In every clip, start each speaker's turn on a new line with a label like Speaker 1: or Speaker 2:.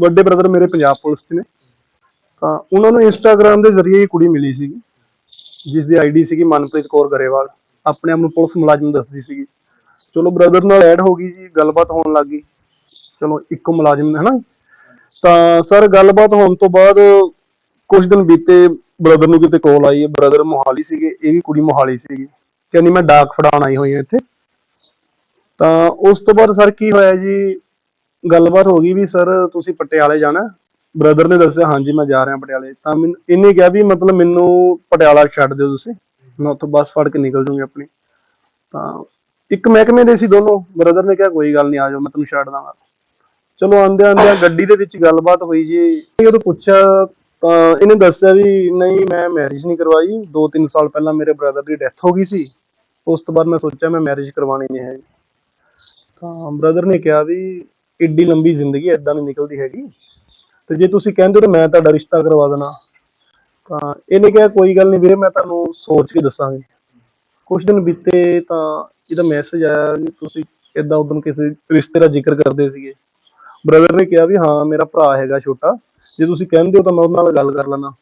Speaker 1: ਵੱਡੇ ਬ੍ਰਦਰ ਮੇਰੇ ਪੰਜਾਬ ਪੁਲਿਸ 'ਚ ਨੇ। ਤਾਂ ਉਹਨਾਂ ਨੂੰ ਇੰਸਟਾਗ੍ਰam ਦੇ ਜ਼ਰੀਏ ਹੀ ਕੁੜੀ ਮਿਲੀ ਸੀਗੀ ਜਿਸ ਦੀ ਆਈਡੀ ਸੀਗੀ ਮਨਪ੍ਰੀਤ ਕੌਰ ਗਰੇਵਾਲ। ਆਪਣੇ ਆਪ ਨੂੰ ਪੁਲਿਸ ਮੁਲਾਜ਼ਮ ਦੱਸਦੀ ਸੀਗੀ। ਚਲੋ ਬ੍ਰਦਰ ਨਾਲ ਐਡ ਹੋ ਗਈ ਜੀ, ਗੱਲਬਾਤ ਹੋਣ ਲੱਗ ਗਈ। ਚਲੋ ਇੱਕੋ ਮੁਲਾਜ਼ਮ ਹੈ ਨਾ ਤਾਂ ਸਰ ਗੱਲਬਾਤ ਹੋਣ ਤੋਂ ਬਾਅਦ ਕੁਝ ਦਿਨ ਬੀਤੇ ਬ੍ਰਦਰ ਨੂੰ ਕਿਤੇ ਕਾਲ ਆਈ ਬ੍ਰਦਰ ਮੋਹਾਲੀ ਸੀਗੇ, ਇਹ ਵੀ ਕੁੜੀ ਮੋਹਾਲੀ ਸੀਗੀ। ਕਹਿੰਦੀ ਮੈਂ ਡਾਕ ਫੜਾਉਣ ਆਈ ਹੋਈ ਹਾਂ ਇੱਥੇ। ਤਾਂ ਉਸ ਤੋਂ ਬਾਅਦ ਸਰ ਕੀ ਹੋਇਆ ਜੀ? ਗੱਲਬਾਤ ਹੋ ਗਈ ਵੀ ਸਰ ਤੁਸੀਂ ਪਟਿਆਲੇ ਜਾਣਾ। ਬ੍ਰਦਰ ਨੇ ਦੱਸਿਆ, ਹਾਂਜੀ ਮੈਂ ਜਾ ਰਿਹਾ ਪਟਿਆਲੇ। ਤਾਂ ਮੈਨੂੰ ਇਹਨੇ ਕਿਹਾ ਵੀ ਮਤਲਬ ਮੈਨੂੰ ਪਟਿਆਲਾ ਛੱਡ ਦਿਓ ਤੁਸੀਂ। ਮੈਂ ਉੱਥੋਂ ਬੱਸ ਫੜ ਕੇ ਨਿਕਲ ਜੂੰਗੀ ਆਪਣੀ। ਤਾਂ ਇੱਕ ਮਹਿਕਮੇ ਦੇ ਸੀ ਦੋਨੋਂ। ਬ੍ਰਦਰ ਨੇ ਕਿਹਾ, ਕੋਈ ਗੱਲ ਨਹੀਂ, ਆ ਜਾਓ, ਮੈਂ ਤੁਹਾਨੂੰ ਛੱਡ ਦਾਂਗਾ। ਚਲੋ ਆਂਦੇ ਆਂਦੇ ਗੱਡੀ ਦੇ ਵਿੱਚ ਗੱਲਬਾਤ ਹੋਈ ਜੀ। ਜਦੋਂ ਪੁੱਛਿਆ, ਤਾਂ ਇਹਨੇ ਦੱਸਿਆ ਵੀ ਨਹੀਂ, ਮੈਂ ਮੈਰਿਜ ਨਹੀਂ ਕਰਵਾਈ। 2-3 ਸਾਲ ਪਹਿਲਾਂ ਮੇਰੇ ਬ੍ਰਦਰ ਦੀ ਡੈਥ ਹੋ ਗਈ ਸੀ। ਉਸ ਤੋਂ ਬਾਅਦ ਮੈਂ ਸੋਚਿਆ ਮੈਂ ਮੈਰਿਜ ਕਰਵਾਉਣੀ ਨਹੀਂ ਹੈ ਤਾਂ ਬ੍ਰਦਰ ਨੇ ਕਿਹਾ ਵੀ ਇੱਡੀ ਲੰਬੀ ਜ਼ਿੰਦਗੀ ਐਦਾਂ ਨਹੀਂ ਨਿਕਲਦੀ ਹੈਗੀ। ਤੇ ਜੇ ਤੁਸੀਂ ਕਹਿੰਦੇ ਹੋ ਤਾਂ ਮੈਂ ਤੁਹਾਡਾ ਰਿਸ਼ਤਾ ਕਰਵਾ ਦੇਣਾ। ਤਾਂ ਇਹਨੇ ਕਿਹਾ ਕੋਈ ਗੱਲ ਨਹੀਂ ਵੀਰੇ, ਮੈਂ ਤੁਹਾਨੂੰ ਸੋਚ ਕੇ ਦੱਸਾਂਗੀ। ਕੁਝ ਦਿਨ ਬੀਤੇ ਤਾਂ ਇਹਦਾ ਮੈਸੇਜ ਆਇਆ ਵੀ ਤੁਸੀਂ ਇਦਾਂ ਉਦੋਂ ਕਿਸੇ ਰਿਸ਼ਤੇ ਦਾ ਜ਼ਿਕਰ ਕਰਦੇ ਸੀਗੇ। ਬ੍ਰਦਰ ਨੇ ਕਿਹਾ ਵੀ ਹਾਂ, ਮੇਰਾ ਭਰਾ ਹੈਗਾ ਛੋਟਾ। ਜੇ ਤੁਸੀਂ ਕਹਿੰਦੇ ਹੋ ਤਾਂ ਮੈਂ ਉਹਦੇ ਨਾਲ ਗੱਲ ਕਰ ਲੈਣਾ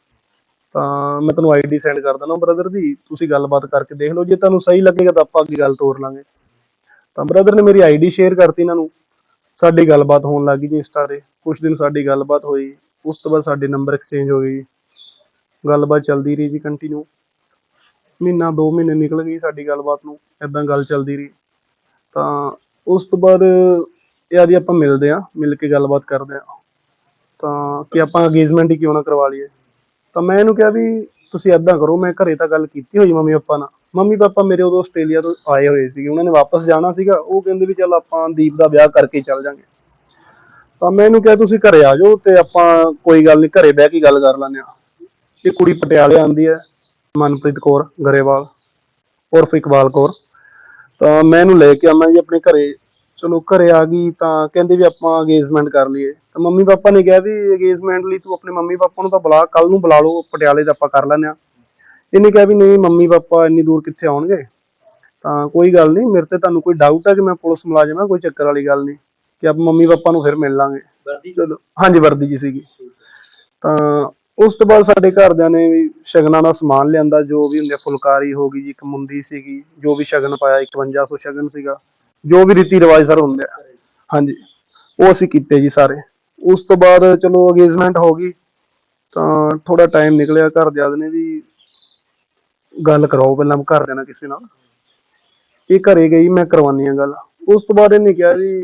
Speaker 1: ਤਾਂ ਮੈਂ ਤੁਹਾਨੂੰ ਆਈਡੀ ਸੈਂਡ ਕਰ ਦਿੰਦਾ ਬ੍ਰਦਰ ਦੀ। ਤੁਸੀਂ ਗੱਲਬਾਤ ਕਰਕੇ ਦੇਖ ਲਓ। ਜੇ ਤੁਹਾਨੂੰ ਸਹੀ ਲੱਗੇਗਾ ਤਾਂ ਆਪਾਂ ਅੱਗੇ ਗੱਲ ਤੋਰ ਲਾਂਗੇ। ਤਾਂ ਬ੍ਰਦਰ ਨੇ ਮੇਰੀ ਆਈਡੀ ਸ਼ੇਅਰ ਕਰਤੀ ਇਹਨਾਂ ਨੂੰ। ਸਾਡੀ ਗੱਲਬਾਤ ਹੋਣ ਲੱਗ ਗਈ ਜੀ ਇੰਸਟਾ ਤੇ। ਕੁਝ ਦਿਨ ਸਾਡੀ ਗੱਲਬਾਤ ਹੋਈ, ਉਸ ਤੋਂ ਬਾਅਦ ਸਾਡੇ ਨੰਬਰ ਐਕਸਚੇਂਜ ਹੋ ਗਏ ਗੱਲਬਾਤ ਚੱਲਦੀ ਰਹੀ ਜੀ ਕੰਟੀਨਿਊ ਮਹੀਨਾ, ਦੋ ਮਹੀਨੇ ਨਿਕਲ ਗਈ ਸਾਡੀ ਗੱਲਬਾਤ ਨੂੰ ਐਦਾਂ ਗੱਲ ਚੱਲਦੀ ਰਹੀ। ਤਾਂ ਉਸ ਤੋਂ ਬਾਅਦ ਇਹ ਆਦੀ ਆਪਾਂ ਮਿਲਦੇ ਆ ਮਿਲ ਕੇ ਗੱਲਬਾਤ ਕਰਦੇ ਆ ਤਾਂ ਕਿ ਆਪਾਂ ਅਗੇਜਮੈਂਟ ਹੀ ਕਿਉਂ ਨਾ ਕਰਵਾ ਲਈਏ। ਤਾਂ ਮੈਂ ਇਹਨੂੰ ਕਿਹਾ ਵੀ ਤੁਸੀਂ ਐਦਾਂ ਕਰੋ, ਮੈਂ ਘਰੇ ਤਾਂ ਗੱਲ ਕੀਤੀ ਹੋਈ ਮੰਮੀ ਪਾਪਾ ਨਾਲ। ਮੰਮੀ ਪਾਪਾ ਮੇਰੇ ਉਦੋਂ ਆਸਟ੍ਰੇਲੀਆ ਤੋਂ ਆਏ ਹੋਏ ਸੀਗੇ, ਉਹਨਾਂ ਨੇ ਵਾਪਸ ਜਾਣਾ ਸੀਗਾ, ਉਹ ਕਹਿੰਦੇ ਵੀ ਚੱਲ ਆਪਾਂ ਦੀਪ ਦਾ ਵਿਆਹ ਕਰਕੇ ਚੱਲ ਜਾਾਂਗੇ। ਤਾਂ ਮੈਂ ਇਹਨੂੰ ਕਿਹਾ, ਤੁਸੀਂ ਘਰੇ ਆ ਜਾਓ ਤੇ ਆਪਾਂ ਕੋਈ ਗੱਲ ਨਹੀਂ, ਘਰੇ ਬਹਿ ਕੇ ਗੱਲ ਕਰ ਲੈਂਦੇ ਆ ਇਹ ਕੁੜੀ ਪਟਿਆਲੇ ਆਂਦੀ ਹੈ, ਮਨਪ੍ਰੀਤ ਕੌਰ ਗਰੇਵਾਲ, ਉਰਫ ਇਕਬਾਲ ਕੌਰ। ਤਾਂ ਮੈਂ ਇਹਨੂੰ ਲੈ ਕੇ ਆਵਾਂ ਜੀ ਆਪਣੇ ਘਰੇ। ਚਲੋ, ਘਰੇ ਆ ਗਈ ਤਾਂ ਕਹਿੰਦੇ ਵੀ ਆਪਾਂ ਅਗੇਜਮੈਂਟ ਕਰ ਲਈਏ। ਤਾਂ ਮੰਮੀ ਪਾਪਾ ਨੇ ਕਿਹਾ ਵੀ ਅਗੇਜਮੈਂਟ ਲਈ ਤੂੰ ਆਪਣੇ ਮੰਮੀ ਪਾਪਾ ਨੂੰ ਤਾਂ ਬੁਲਾ ਕੱਲ ਨੂੰ ਬੁਲਾ ਲਓ, ਪਟਿਆਲੇ ਦਾ ਆਪਾਂ ਕਰ ਲੈਂਦੇ ਆ ਇਹਨੇ ਕਿਹਾ ਵੀ ਨਹੀਂ ਮੰਮੀ ਪਾਪਾ ਇੰਨੀ ਦੂਰ ਕਿੱਥੇ ਆਉਣਗੇ? ਤਾਂ ਕੋਈ ਗੱਲ ਨਹੀਂ ਮੇਰੇ ਤੇ ਤੁਹਾਨੂੰ ਕੋਈ ਡਾਊਟ ਹੈ ਕਿ ਮੈਂ ਪੁਲਿਸ ਮੁਲਾਜ਼ਮ ਕੋਈ ਚੱਕਰ ਵਾਲੀ ਗੱਲ ਨਹੀਂ ਕਿ ਆਪਾਂ ਮੰਮੀ ਪਾਪਾ ਨੂੰ ਫਿਰ ਮਿਲ ਲਾਂਗੇ। ਚਲੋ ਹਾਂਜੀ ਵਰਦੀ ਜੀ ਸੀਗੀ। ਤਾਂ ਉਸ ਤੋਂ ਬਾਅਦ ਸਾਡੇ ਘਰਦਿਆਂ ਨੇ ਵੀ ਸ਼ਗਨਾਂ ਦਾ ਸਮਾਨ ਲਿਆਂਦਾ ਜੋ ਵੀ ਹੁੰਦੇ ਫੁਲਕਾਰੀ ਹੋ ਗਈ ਜੀ ਇੱਕ ਮੁੰਦੀ ਸੀਗੀ ਜੋ ਵੀ ਸ਼ਗਨ ਪਾਇਆ 5100 ਸ਼ਗਨ ਸੀਗਾ ਜੋ ਵੀ ਰੀਤੀ ਰਿਵਾਜ ਸਰ ਹੁੰਦੇ ਆ। ਹਾਂਜੀ ਉਹ ਅਸੀਂ ਕੀਤੇ ਜੀ ਸਾਰੇ। ਉਸ ਤੋਂ ਬਾਅਦ ਚਲੋ ਅਗੇਜਮੈਂਟ ਹੋ ਗਈ। ਤਾਂ ਥੋੜਾ ਟਾਈਮ ਨਿਕਲਿਆ ਘਰਦਿਆਂ ਨੇ ਵੀ ਗੱਲ ਕਰਾਓ ਪਹਿਲਾਂ ਘਰਦਿਆਂ ਨਾਲ ਕਿਸੇ ਨਾਲ। ਇਹ ਘਰੇ ਗਈ, ਮੈਂ ਕਰਵਾਨੀ ਆ ਗੱਲ। ਉਸ ਤੋਂ ਬਾਅਦ ਇਹਨੇ ਕਿਹਾ ਜੀ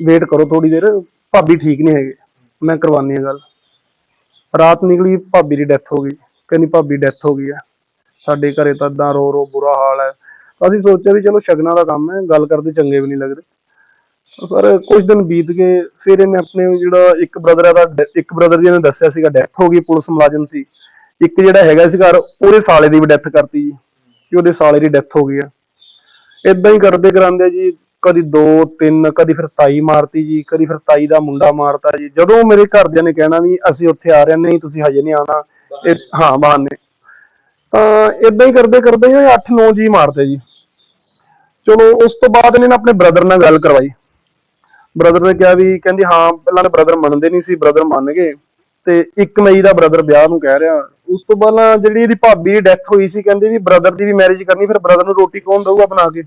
Speaker 1: ਵੇਟ ਕਰੋ ਥੋੜੀ ਦੇਰ, ਭਾਬੀ ਠੀਕ ਨਹੀਂ ਹੈਗੇ, ਮੈਂ ਕਰਵਾਨੀ ਆ ਗੱਲ। ਰਾਤ ਨਿਕਲੀ, ਭਾਬੀ ਦੀ ਡੈਥ ਹੋ ਗਈ। ਕਹਿੰਦੀ, ਭਾਬੀ ਡੈਥ ਹੋ ਗਈ ਆ ਸਾਡੇ ਘਰੇ ਤਾਂ ਏਦਾਂ ਰੋ ਰੋ ਬੁਰਾ ਹਾਲ ਹੈ। ਅਸੀਂ ਸੋਚਿਆ ਵੀ ਚਲੋ ਸ਼ਗਨਾਂ ਦਾ ਕੰਮ ਹੈ, ਗੱਲ ਕਰਦੇ ਚੰਗੇ ਵੀ ਨਹੀਂ ਲੱਗਦੇ। ਸਰ ਕੁਝ ਦਿਨ ਬੀਤ ਗਏ, ਫਿਰ ਇਹਨੇ ਆਪਣੇ ਜਿਹੜਾ ਇੱਕ ਬ੍ਰਦਰ ਦਾ ਇੱਕ ਬ੍ਰਦਰ ਜੀ ਨੇ ਦੱਸਿਆ ਸੀਗਾ ਡੈਥ ਹੋ ਗਈ, ਪੁਲਿਸ ਮੁਲਾਜ਼ਮ ਸੀ। ਇੱਕ ਜਿਹੜਾ ਹੈਗਾ ਸੀ ਘਰ, ਉਹਦੇ ਸਾਲੇ ਦੀ ਵੀ ਡੈਥ ਕਰਤੀ ਜੀ। ਕਿ ਉਹਦੇ ਸਾਲੇ ਦੀ ਡੈਥ ਹੋ ਗਈ ਆ। ਇਦਾਂ ਹੀ ਕਰਦੇ ਕਰਾਂਦੇ ਜੀ, ਕਦੀ ਦੋ, ਤਿੰਨ, ਕਦੀ ਫਿਰ ਤਾਈ ਮਾਰਤੀ ਜੀ, ਕਦੀ ਫਿਰ ਤਾਈ ਦਾ ਮੁੰਡਾ ਮਾਰਤਾ ਜੀ। ਜਦੋਂ ਮੇਰੇ ਘਰਦਿਆਂ ਨੇ ਕਹਿਣਾ ਵੀ ਅਸੀਂ ਉੱਥੇ ਆ ਰਹੇ ਨਹੀਂ ਤੁਸੀਂ ਹਜੇ ਨਹੀਂ ਆਉਣਾ ਹਾਂ, ਬਹਾਨੇ। ਤਾਂ ਇਦਾਂ ਹੀ ਕਰਦੇ ਕਰਦੇ ਇਹ 8-9 ਜੀ ਮਾਰਤੇ ਜੀ। ਚਲੋ, ਉਸ ਤੋਂ ਬਾਅਦ ਇਹਨੇ ਨਾ ਆਪਣੇ ਬ੍ਰਦਰ ਨਾਲ ਗੱਲ ਕਰਵਾਈ। ਬ੍ਰਦਰ ਨੇ ਕਿਹਾ ਵੀ, ਕਹਿੰਦੀ ਹਾਂ, ਪਹਿਲਾਂ ਤਾਂ ਬ੍ਰਦਰ ਮੰਨਦੇ ਨਹੀਂ ਸੀ ਬ੍ਰਦਰ ਮੰਨ ਗਏ। ਤੇ 1 ਮਈ ਦਾ ਬ੍ਰਦਰ ਵਿਆਹ ਨੂੰ ਕਹਿ ਰਿਹਾ। ਉਸ ਤੋਂ ਬਾਅਦ ਜਿਹੜੀ ਇਹਦੀ ਭਾਬੀ ਦੀ ਡੈਥ ਹੋਈ ਸੀ, ਕਹਿੰਦੀ ਵੀ ਬ੍ਰਦਰ ਦੀ ਵੀ ਮੈਰਿਜ ਕਰਨੀ, ਫਿਰ ਬ੍ਰਦਰ ਨੂੰ ਰੋਟੀ ਕੌਣ ਦਊਗਾ ਬਣਾ ਕੇ?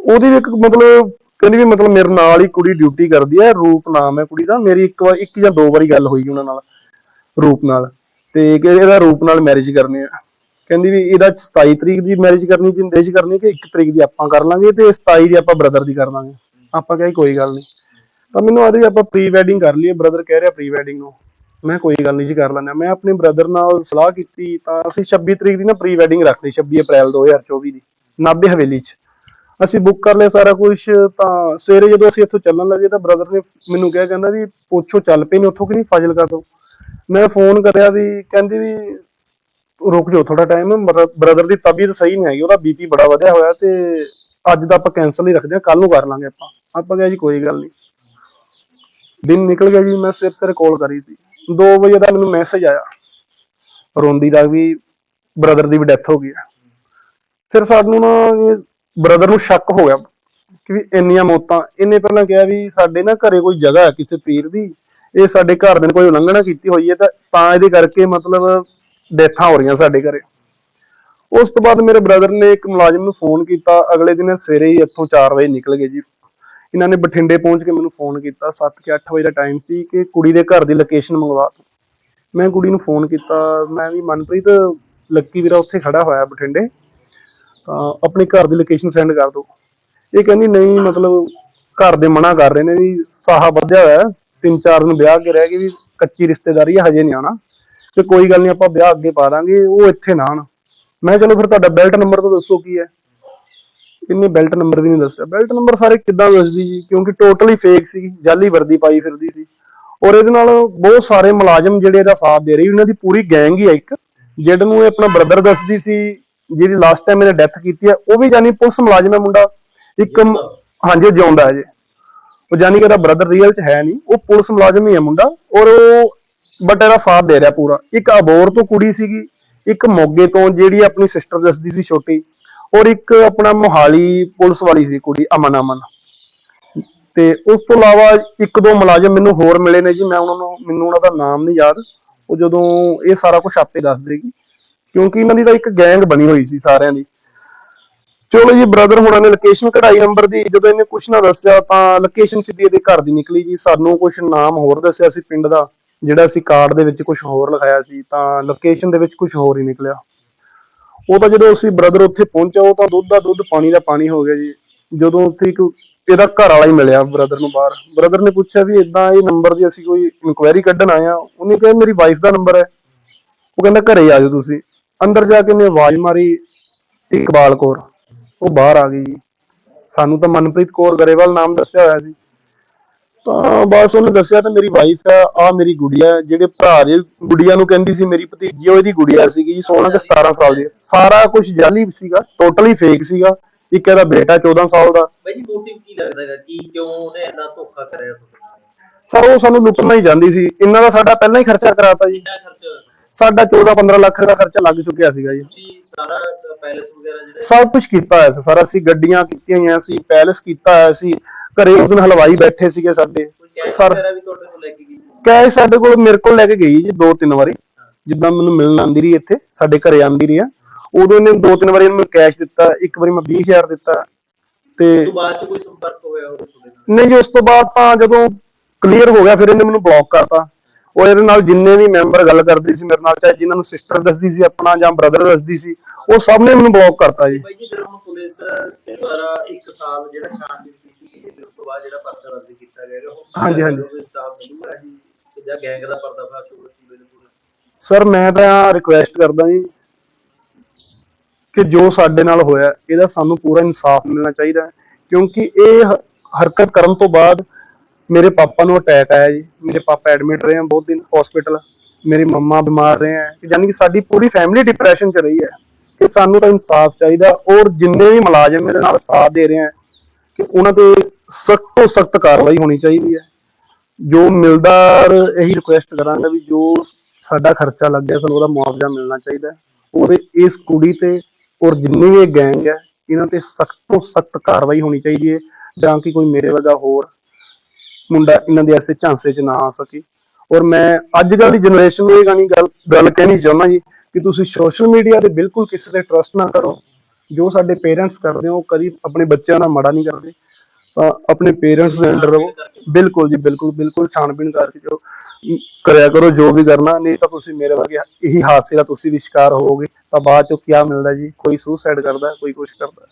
Speaker 1: ਉਹਦੀ ਇੱਕ ਮਤਲਬ, ਕਹਿੰਦੀ ਵੀ ਮਤਲਬ ਮੇਰੇ ਨਾਲ ਹੀ ਕੁੜੀ ਡਿਊਟੀ ਕਰਦੀ ਹੈ, ਰੂਪ ਨਾਮ ਹੈ ਕੁੜੀ ਦਾ, ਮੇਰੀ ਇੱਕ ਵਾਰ, ਇੱਕ ਜਾਂ ਦੋ ਵਾਰੀ ਗੱਲ ਹੋਈ ਉਹਨਾਂ ਨਾਲ, ਰੂਪ ਨਾਲ। ਤੇ ਕਿ ਇਹਦਾ ਰੂਪ ਨਾਲ ਮੈਰਿਜ ਕਰਨੀ ਹੈ। ਕਹਿੰਦੀ ਵੀ ਇਹਦਾ 27 ਤਰੀਕ ਦੀ ਮੈਰਿਜ ਕਰਨੀ, ਜਿੰਦੇ ਚ ਕਰਨੀ ਕਿ 1 ਤਰੀਕ ਦੀ ਆਪਾਂ ਕਰ ਲਾਂਗੇ ਤੇ 27 ਦੀ ਆਪਾਂ ਬ੍ਰਦਰ ਦੀ ਕਰ ਲਾਂਗੇ। ਆਪਾਂ ਕਹੇ ਕੋਈ ਗੱਲ ਨਹੀਂ। ਤਾਂ ਮੈਨੂੰ ਆਦੀ ਆਪਾਂ ਪ੍ਰੀ ਵੈਡਿੰਗ ਕਰ ਲਈਏ ਬ੍ਰਦਰ ਕਹਿ ਰਿਹਾ ਪ੍ਰੀ ਵੈਡਿੰਗ ਨੂੰ। ਮੈਂ ਕੋਈ ਗੱਲ ਨਹੀਂ ਜੀ ਕਰ ਲੈਂਦਾ। ਮੈਂ ਆਪਣੇ ਬ੍ਰਦਰ ਨਾਲ ਸਲਾਹ ਕੀਤੀ ਤਾਂ ਅਸੀਂ 26 ਤਰੀਕ ਦੀ ਨਾ ਪ੍ਰੀ ਵੈਡਿੰਗ ਰੱਖ ਲਈ 26 ਅਪ੍ਰੈਲ 2024 ਦੀ, ਨਾਭੇ ਹਵੇਲੀ 'ਚ। ਅਸੀਂ ਬੁੱਕ ਕਰ ਲਿਆ ਸਾਰਾ ਕੁਝ ਤਾਂ ਸਵੇਰੇ ਜਦੋਂ ਅਸੀਂ ਇੱਥੋਂ ਚੱਲਣ ਲੱਗੇ ਤਾਂ ਬ੍ਰਦਰ ਨੇ ਮੈਨੂੰ ਕਿਹਾ, ਕਹਿੰਦਾ ਵੀ ਪੁੱਛੋ ਚੱਲ ਪਏ ਨੇ ਉੱਥੋਂ ਕਿ ਨਹੀਂ, ਫਾਜ਼ਿਲਕਾ ਤੋਂ। ਮੈਂ ਫੋਨ ਕਰਿਆ ਵੀ ਕਹਿੰਦੀ ਵੀ ਰੁਕ ਜਾਓ ਥੋੜਾ ਟਾਈਮ ਬ੍ਰਦਰ ਦੀ ਤਬੀਅਤ ਸਹੀ ਨਹੀਂ ਹੈਗੀ, ਉਹਦਾ ਬੀਪੀ ਬੜਾ ਵਧਿਆ ਹੋਇਆ ਤੇ ਅੱਜ ਦਾ ਆਪਾਂ ਕੈਨਸਲ ਹੀ ਰੱਖਦੇ ਹਾਂ ਕੱਲ ਨੂੰ ਕਰ ਲਾਂਗੇ ਆਪਾਂ। ਆਪਾਂ ਕਿਹਾ ਜੀ ਕੋਈ ਗੱਲ ਨਹੀਂ। ਦਿਨ ਨਿਕਲ ਗਿਆ ਜੀ, ਮੈਂ ਸਿਰ ਸਿਰ ਕਾਲ ਕਰੀ ਸੀ। 2 ਵਜੇ ਦਾ ਮੈਨੂੰ ਮੈਸੇਜ ਆਇਆ। ਰੋਂਦੀ ਦਾ ਵੀ ਬ੍ਰਦਰ ਦੀ ਵੀ ਡੈਥ ਹੋ ਗਈ ਹੈ ਫਿਰ ਸਾਨੂੰ ਨਾ ਬ੍ਰਦਰ ਨੂੰ ਸ਼ੱਕ ਹੋ ਗਿਆ ਕਿ ਵੀ ਇੰਨੀਆਂ ਮੌਤਾਂ। ਇਹਨੇ ਪਹਿਲਾਂ ਕਿਹਾ ਵੀ ਸਾਡੇ ਨਾ ਘਰੇ ਕੋਈ ਜਗ੍ਹਾ ਹੈ ਕਿਸੇ ਪੀਰ ਦੀ। ਇਹ ਸਾਡੇ ਘਰ ਦੇ ਨੇ ਕੋਈ ਉਲੰਘਣਾ ਕੀਤੀ ਹੋਈ ਹੈ ਤਾਂ ਤਾਂ ਇਹਦੇ ਕਰਕੇ ਮਤਲਬ ਡੈਥਾਂ ਹੋ ਰਹੀਆਂ ਸਾਡੇ ਘਰੇ। ਉਸ ਤੋਂ ਬਾਅਦ ਮੇਰੇ ਬ੍ਰਦਰ ਨੇ ਇੱਕ ਮੁਲਾਜ਼ਮ ਨੂੰ ਫੋਨ ਕੀਤਾ। ਅਗਲੇ ਦਿਨ ਸਵੇਰੇ ਹੀ ਇੱਥੋਂ 4 ਵਜੇ ਨਿਕਲ ਗਏ ਜੀ। ਇਹਨਾਂ ਨੇ ਬਠਿੰਡੇ ਪਹੁੰਚ ਕੇ ਮੈਨੂੰ ਫੋਨ ਕੀਤਾ 7 ਕਿ 8 ਵਜੇ ਦਾ ਟਾਈਮ ਸੀ ਕਿ ਕੁੜੀ ਦੇ ਘਰ ਦੀ ਲੋਕੇਸ਼ਨ ਮੰਗਵਾ ਦਿਓ ਮੈਂ ਕੁੜੀ ਨੂੰ ਫੋਨ ਕੀਤਾ, ਮੈਂ ਵੀ ਮਨਪ੍ਰੀਤ, ਲੱਕੀ ਵੀਰਾ ਉੱਥੇ ਖੜਾ ਹੋਇਆ ਬਠਿੰਡੇ, ਤਾਂ ਆਪਣੇ ਘਰ ਦੀ ਲੋਕੇਸ਼ਨ ਸੈਂਡ ਕਰ ਦਿਓ ਇਹ ਕਹਿੰਦੀ, ਨਹੀਂ, ਮਤਲਬ ਘਰ ਦੇ ਮਨਾ ਕਰ ਰਹੇ ਨੇ ਵੀ ਸਾਹਾ ਵਧਿਆ ਹੋਇਆ ਤਿੰਨ ਚਾਰ ਦਿਨ ਵਿਆਹ ਕੇ ਰਹਿ ਗਏ ਵੀ ਕੱਚੀ ਰਿਸ਼ਤੇਦਾਰੀ ਹੈ, ਹਜੇ ਨਹੀਂ ਆਣਾ ਤੇ ਕੋਈ ਗੱਲ ਨਹੀਂ, ਆਪਾਂ ਵਿਆਹ ਅੱਗੇ ਪਾ ਦਾਂਗੇ, ਉਹ ਇੱਥੇ ਨਾ ਆਣ ਮੈਂ ਕਿਹਾ, ਚਲੋ ਫਿਰ ਤੁਹਾਡਾ ਬੈਲਟ ਨੰਬਰ ਤਾਂ ਦੱਸੋ ਕੀ ਹੈ? ਇਹਨੇ ਬੈਲਟ ਨੰਬਰ ਵੀ ਨਹੀਂ ਦੱਸਿਆ। ਬੈਲਟ ਨੰਬਰ ਸਾਰੇ ਕਿੱਦਾਂ ਦੱਸਦੀ ਜੀ? ਕਿਉਂਕਿ ਟੋਟਲੀ ਫੇਕ ਸੀ ਜਾਲੀ ਵਰਦੀ ਪਾਈ ਫਿਰਦੀ ਸੀ। ਔਰ ਇਹਦੇ ਨਾਲ ਬਹੁਤ ਸਾਰੇ ਮੁਲਾਜ਼ਮ ਜਿਹੜੇ ਇਹਦਾ ਸਾਥ ਦੇ ਰਹੇ ਉਹਨਾਂ ਦੀ ਪੂਰੀ ਗੈਂਗ ਹੀ ਹੈ ਇੱਕ। ਜਿਹੜਾ ਨੂੰ ਇਹ ਆਪਣਾ ਬ੍ਰਦਰ ਦੱਸਦੀ ਸੀ ਜਿਹਦੀ ਲਾਸਟ ਟਾਈਮ ਇਹਨੇ ਡੈਥ ਕੀਤੀ ਹੈ ਉਹ ਵੀ ਜਾਨੀ ਪੁਲਿਸ ਮੁਲਾਜ਼ਮ ਹੈ ਮੁੰਡਾ। ਇੱਕ ਹਾਂਜੀ ਜਿਉਂਦਾ ਹੈ ਜੀ। ਉਹ ਜਾਨੀ ਕਿ ਇਹਦਾ ਬ੍ਰਦਰ ਰੀਅਲ ਚ ਹੈ ਨਹੀਂ। ਉਹ ਪੁਲਿਸ ਮੁਲਾਜ਼ਮ ਹੀ ਹੈ ਮੁੰਡਾ। ਔਰ ਉਹ ਬਟ ਇਹਦਾ ਸਾਥ ਦੇ ਰਿਹਾ ਪੂਰਾ। ਇੱਕ ਅਬੋਰ ਤੋਂ ਕੁੜੀ ਸੀਗੀ। ਇੱਕ ਮੋਗੇ ਤੋਂ ਜਿਹੜੀ ਆਪਣੀ ਸਿਸਟਰ ਦੱਸਦੀ ਸੀ ਛੋਟੀ। ਔਰ ਇੱਕ ਆਪਣਾ ਮੋਹਾਲੀ ਪੁਲਿਸ ਵਾਲੀ ਸੀ ਕੁੜੀ, ਅਮਨ ਅਮਨ। ਤੇ ਉਸ ਤੋਂ ਇਲਾਵਾ ਇੱਕ ਦੋ ਮੁਲਾਜ਼ਮ ਮੈਨੂੰ ਹੋਰ ਮਿਲੇ ਨੇ ਜੀ, ਮੈਂ ਉਹਨਾਂ ਨੂੰ, ਮੈਨੂੰ ਉਹਨਾਂ ਦਾ ਨਾਮ ਨਹੀਂ ਯਾਦ। ਉਹ ਜਦੋਂ ਇਹ ਸਾਰਾ ਕੁਝ ਆਪੇ ਦੱਸ ਦੇਗੀ, ਕਿਉਂਕਿ ਇਹਨਾਂ ਦੀ ਤਾਂ ਇੱਕ ਗੈਂਗ ਬਣੀ ਹੋਈ ਸੀ ਸਾਰਿਆਂ ਦੀ। ਚਲੋ ਜੀ ਬ੍ਰਦਰ ਹੁਣਾਂ ਨੇ ਲੋਕੇਸ਼ਨ ਕਢਾਈ ਨੰਬਰ ਦੀ, ਜਦੋਂ ਇਹਨੇ ਕੁਛ ਨਾ ਦੱਸਿਆ ਤਾਂ ਲੋਕੇਸ਼ਨ ਸਿੱਧੀ ਇਹਦੇ ਘਰ ਦੀ ਨਿਕਲੀ ਜੀ। ਸਾਨੂੰ ਕੁਛ ਨਾਮ ਹੋਰ ਦੱਸਿਆ ਸੀ ਪਿੰਡ ਦਾ, ਜਿਹੜਾ ਅਸੀਂ ਕਾਰਡ ਦੇ ਵਿੱਚ ਕੁਛ ਹੋਰ ਲਿਖਾਇਆ ਸੀ, ਤਾਂ ਲੋਕੇਸ਼ਨ ਦੇ ਵਿੱਚ ਕੁਛ ਹੋਰ ਹੀ ਨਿਕਲਿਆ। ਉਹ ਤਾਂ ਜਦੋਂ ਅਸੀਂ ਬ੍ਰਦਰ ਉੱਥੇ ਪਹੁੰਚਿਆ ਉਹ ਤਾਂ ਦੁੱਧ ਦਾ ਦੁੱਧ, ਪਾਣੀ ਦਾ ਪਾਣੀ ਹੋ ਗਿਆ ਜੀ। ਜਦੋਂ ਉੱਥੇ ਇੱਕ ਇਹਦਾ ਘਰ ਵਾਲਾ ਹੀ ਮਿਲਿਆ ਬ੍ਰਦਰ ਨੂੰ ਬਾਹਰ। ਬ੍ਰਦਰ ਨੇ ਪੁੱਛਿਆ ਵੀ ਇਦਾਂ ਇਹ ਨੰਬਰ ਦੀ ਅਸੀਂ ਕੋਈ ਇਨਕੁਆਇਰੀ ਕੱਢਣ ਆਏ ਆ। ਉਹਨੇ ਕਿਹਾ, ਮੇਰੀ ਵਾਈਫ ਦਾ ਨੰਬਰ ਹੈ। ਉਹ ਕਹਿੰਦਾ, ਘਰੇ ਆ ਜਾਓ ਤੁਸੀਂ। ਅੰਦਰ ਜਾ ਕੇ ਨੇ ਆਵਾਜ਼ ਮਾਰੀ ਇਕਬਾਲ ਕੌਰ। ਉਹ ਬਾਹਰ ਆ ਗਈ ਜੀ। ਸਾਨੂੰ ਤਾਂ ਮਨਪ੍ਰੀਤ ਕੌਰ ਗਰੇਵਾਲ ਨਾਮ ਦੱਸਿਆ ਹੋਇਆ ਸੀ। ਤਾਂ ਬਸ ਉਹਨੇ ਦੱਸਿਆ ਤਾਂ ਮੇਰੀ ਵਾਈਫ ਹੈ ਆ ਮੇਰੀ ਗੁੜੀਆ। ਜਿਹੜੇ ਭਰਾ ਜੀ ਗੁੜੀਆ ਨੂੰ ਕਹਿੰਦੀ ਸੀ ਮੇਰੀ ਭਤੀਜੀ ਉਹ ਇਹਦੀ ਗੁੜੀਆ ਸੀਗੀ ਜੀ 16 ਕਿ 17 ਸਾਲ ਦੀ। ਸਾਰਾ ਕੁਝ ਜਾਲੀ ਸੀਗਾ ਟੋਟਲੀ ਫੇਕ ਸੀਗਾ। ਇੱਕ ਇਹਦਾ ਬੇਟਾ 14 ਸਾਲ ਦਾ।
Speaker 2: ਬਾਈ ਜੀ ਮੋਟਿਵ ਕੀ ਲੱਗਦਾ ਹੈਗਾ? ਕੀ ਕਿਉਂ ਉਹਨੇ ਇੰਨਾ ਧੋਖਾ ਕਰਿਆ?
Speaker 1: ਸਰ ਉਹ ਸਾਨੂੰ ਲੁੱਟਣਾ ਹੀ ਜਾਂਦੀ ਸੀ। ਇਹਨਾਂ ਦਾ ਸਾਡਾ ਪਹਿਲਾਂ ਹੀ ਖਰਚਾ ਕਰਾਤਾ ਜੀ। ਸਾਡਾ 14 15 ਲੱਖ ਦਾ ਖਰਚਾ ਲੱਗ ਚੁੱਕਿਆ ਸੀਗਾ ਜੀ।
Speaker 2: ਸਾਰਾ ਪੈਲਸ ਵਗੈਰਾ ਜਿਹੜਾ
Speaker 1: ਸਭ ਕੁਝ ਕੀਤਾ ਹੋਇਆ ਸੀ। ਸਰ ਅਸੀਂ ਗੱਡੀਆਂ ਕੀਤੀਆਂ ਹੋਈਆਂ ਸੀ ਪੈਲਸ ਕੀਤਾ ਹੋਇਆ ਸੀ। ਘਰੇ ਉਸ ਦਿਨ ਹਲਵਾਈ ਬੈਠੇ ਸੀਗੇ ਸਾਡੇ। ਸਰ ਕੈਸ਼ ਸਾਡੇ ਕੋਲ ਮੇਰੇ ਕੋਲ ਲੈ ਕੇ ਗਈ ਜੀ ਦੋ ਤਿੰਨ ਵਾਰੀ। ਜਿੱਦਾਂ ਮੈਨੂੰ ਮਿਲਣ ਆਂਦੀ ਰਹੀ ਇੱਥੇ ਸਾਡੇ ਘਰੇ ਆਂਦੀ ਰਹੀ ਆ। ਉਦੋਂ ਇਹਨੇ ਦੋ ਤਿੰਨ ਵਾਰੀ ਮੈਨੂੰ ਕੈਸ਼ ਦਿੱਤਾ ਇੱਕ ਵਾਰੀ ਮੈਂ 20000 ਦਿੱਤਾ ਤੇ
Speaker 2: ਉਸ ਤੋਂ ਬਾਅਦ ਚ ਕੋਈ ਸੰਪਰਕ ਹੋਇਆ ਹੋਵੇ ਤੁਹਾਡੇ ਨਾਲ?
Speaker 1: ਨਹੀਂ ਜੀ ਉਸ ਤੋਂ ਬਾਅਦ ਤਾਂ ਜਦੋਂ ਕਲੀਅਰ ਹੋ ਗਿਆ ਫਿਰ ਇਹਨੇ ਮੈਨੂੰ ਬਲੌਕ ਕਰਤਾ। ਉਹ ਇਹਦੇ ਨਾਲ ਜਿੰਨੇ ਵੀ ਮੈਂਬਰ ਗੱਲ ਕਰਦੇ ਸੀ ਮੇਰੇ ਨਾਲ ਚਾਹੇ ਜਿਨ੍ਹਾਂ ਨੂੰ ਸਿਸਟਰ ਦੱਸਦੀ ਸੀ ਆਪਣਾ ਜਾਂ ਬ੍ਰਦਰ ਦੱਸਦੀ ਸੀ ਉਹ ਸਭ ਨੇ ਮੈਨੂੰ ਬਲੌਕ ਕਰਤਾ ਜੀ।
Speaker 2: ਬਾਈ ਜੀ ਜਦੋਂ ਪੁਲਿਸ ਦੁਆਰਾ 1 ਸਾਲ ਜਿਹੜਾ ਛਾਣਬੀਨ ਬਾਅਦ ਜਿਹੜਾ ਪਰਚਾ ਦਰਜ ਕੀਤਾ ਗਿਆ ਹੁਣ
Speaker 1: ਹਾਂਜੀ, ਹਾਂਜੀ।
Speaker 2: ਇਨਸਾਫ ਮਿਲੂਗਾ ਜੀ ਤੇ ਜਾਂ ਗੈਂਗ ਦਾ ਪਰਦਾਫਾਸ਼ ਹੋਊਗਾ ਕੀ ਬਿਲਕੁਲ
Speaker 1: ਸਰ ਮੈਂ ਤਾਂ ਰਿਕੁਐਸਟ ਕਰਦਾ ਜੀ ਕਿ ਜੋ ਸਾਡੇ ਨਾਲ ਹੋਇਆ ਇਹਦਾ ਸਾਨੂੰ ਪੂਰਾ ਇਨਸਾਫ ਮਿਲਣਾ ਚਾਹੀਦਾ ਹੈ ਕਿਉਂਕਿ ਇਹ ਹ- ਹਰਕਤ ਕਰਨ ਤੋਂ ਬਾਅਦ ਮੇਰੇ ਪਾਪਾ ਨੂੰ ਅਟੈਕ ਆਇਆ ਜੀ। ਮੇਰੇ ਪਾਪਾ ਐਡਮਿਟ ਰਹੇ ਹਨ ਬਹੁਤ ਦਿਨ ਹਸਪੀਟਲ ਮੇਰੀ ਮੰਮਾ ਬਿਮਾਰ ਰਹੇ ਹੈ ਯਾਨੀ ਕਿ ਸਾਡੀ ਪੂਰੀ ਫੈਮਿਲੀ ਡਿਪਰੈਸ਼ਨ ਚ ਰਹੀ ਹੈ। ਕਿ ਸਾਨੂੰ ਤਾਂ ਇਨਸਾਫ ਚਾਹੀਦਾ ਔਰ ਜਿੰਨੇ ਵੀ ਮੁਲਾਜ਼ਮ ਮੇਰੇ ਨਾਲ ਸਾਥ ਦੇ ਰਹੇ ਹੈ ਕਿ ਉਹਨਾਂ ਤੇ ਸਖਤ ਤੋਂ ਸਖਤ ਕਾਰਵਾਈ ਹੋਣੀ ਚਾਹੀਦੀ ਹੈ। ਜੋ ਮਿਲਦਾ ਇਹੀ ਰਿਕੁਐਸਟ ਕਰਾਂਗਾ ਵੀ ਜੋ ਸਾਡਾ ਖਰਚਾ ਲੱਗ ਗਿਆ, ਸਾਨੂੰ ਉਹਦਾ ਮੁਆਵਜ਼ਾ ਮਿਲਣਾ ਚਾਹੀਦਾ ਹੈ। ਇਸ ਕੁੜੀ ਤੇ ਔਰ ਜਿੰਨੀ ਵੀ ਗੈਂਗ ਹੈ, ਇਹਨਾਂ ਤੇ ਸਖਤ ਤੋਂ ਸਖਤ ਕਾਰਵਾਈ ਹੋਣੀ ਚਾਹੀਦੀ ਹੈ ਜਾਂ ਕਿ ਕੋਈ ਮੇਰੇ ਵਰਗਾ ਹੋਰ ਮੁੰਡਾ ਇਹਨਾਂ ਦੇ ਐਸੇ ਝਾਂਸੇ 'ਚ ਨਾ ਆ ਸਕੇ। ਔਰ ਮੈਂ ਅੱਜ ਕੱਲ੍ਹ ਦੀ ਜਨਰੇਸ਼ਨ ਨੂੰ ਇਹ ਗਾਣੀ ਗੱਲ ਗੱਲ ਕਹਿਣੀ ਚਾਹੁੰਦਾ ਜੀ ਕਿ ਤੁਸੀਂ ਸੋਸ਼ਲ ਮੀਡੀਆ ਤੇ ਬਿਲਕੁਲ ਕਿਸੇ ਤੇ ਟਰਸਟ ਨਾ ਕਰੋ। ਜੋ ਸਾਡੇ ਪੇਰੈਂਟਸ ਕਰਦੇ ਉਹ ਕਦੀ ਆਪਣੇ ਬੱਚਿਆਂ ਨਾਲ ਮਾੜਾ ਨਹੀਂ ਕਰਦੇ। ਤਾਂ ਆਪਣੇ ਪੇਰੈਂਟਸ ਦੇ ਅੰਡਰ ਰਹੋ। ਬਿਲਕੁਲ ਜੀ, ਬਿਲਕੁਲ ਬਿਲਕੁਲ ਛਾਣਬੀਣ ਕਰਕੇ ਜੋ ਕਰਿਆ ਕਰੋ, ਜੋ ਵੀ ਕਰਨਾ, ਨਹੀਂ ਤਾਂ ਤੁਸੀਂ ਮੇਰੇ ਵਰਗੇ ਇਹੀ ਹਾਦਸੇ ਦਾ ਤੁਸੀਂ ਵੀ ਸ਼ਿਕਾਰ ਹੋਵੋਗੇ। ਤਾਂ ਬਾਅਦ ਚੋਂ ਕੀ ਮਿਲਦਾ ਜੀ? ਕੋਈ ਸੁਸਾਈਡ ਕਰਦਾ, ਕੋਈ ਕੁਝ ਕਰਦਾ।